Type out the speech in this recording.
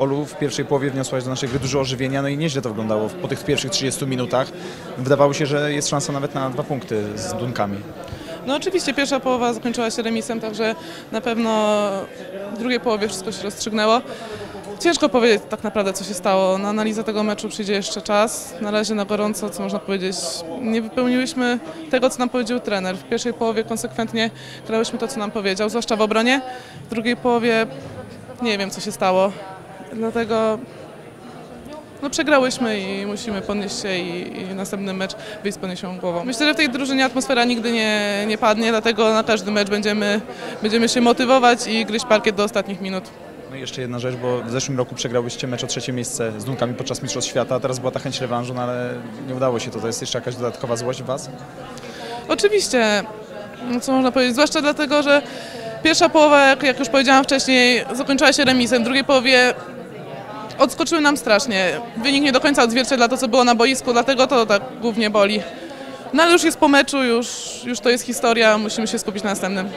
Olu, w pierwszej połowie wniosłaś do naszej gry dużo ożywienia, no i nieźle to wyglądało po tych pierwszych 30 minutach. Wydawało się, że jest szansa nawet na dwa punkty z Dunkami. No oczywiście pierwsza połowa zakończyła się remisem, także na pewno w drugiej połowie wszystko się rozstrzygnęło. Ciężko powiedzieć tak naprawdę, co się stało. Na analizę tego meczu przyjdzie jeszcze czas. Na razie na gorąco, co można powiedzieć, nie wypełniłyśmy tego, co nam powiedział trener. W pierwszej połowie konsekwentnie grałyśmy to, co nam powiedział, zwłaszcza w obronie. W drugiej połowie nie wiem, co się stało. Dlatego no przegrałyśmy i musimy podnieść się i, i następny mecz wyjść z podniesioną głową. Myślę, że w tej drużynie atmosfera nigdy nie, nie padnie, dlatego na każdy mecz będziemy, będziemy się motywować i gryźć parkiet do ostatnich minut. No i jeszcze jedna rzecz, bo w zeszłym roku przegrałyście mecz o trzecie miejsce z Dunkami podczas Mistrzostw Świata, a teraz była ta chęć rewanżu, no ale nie udało się to. To jest jeszcze jakaś dodatkowa złość w Was? Oczywiście, no co można powiedzieć, zwłaszcza dlatego, że pierwsza połowa, jak, już powiedziałam wcześniej, zakończyła się remisem, w drugiej połowie odskoczyły nam strasznie. Wynik nie do końca odzwierciedla to, co było na boisku, dlatego to tak głównie boli. No ale już jest po meczu, już, już to jest historia, musimy się skupić na następnym.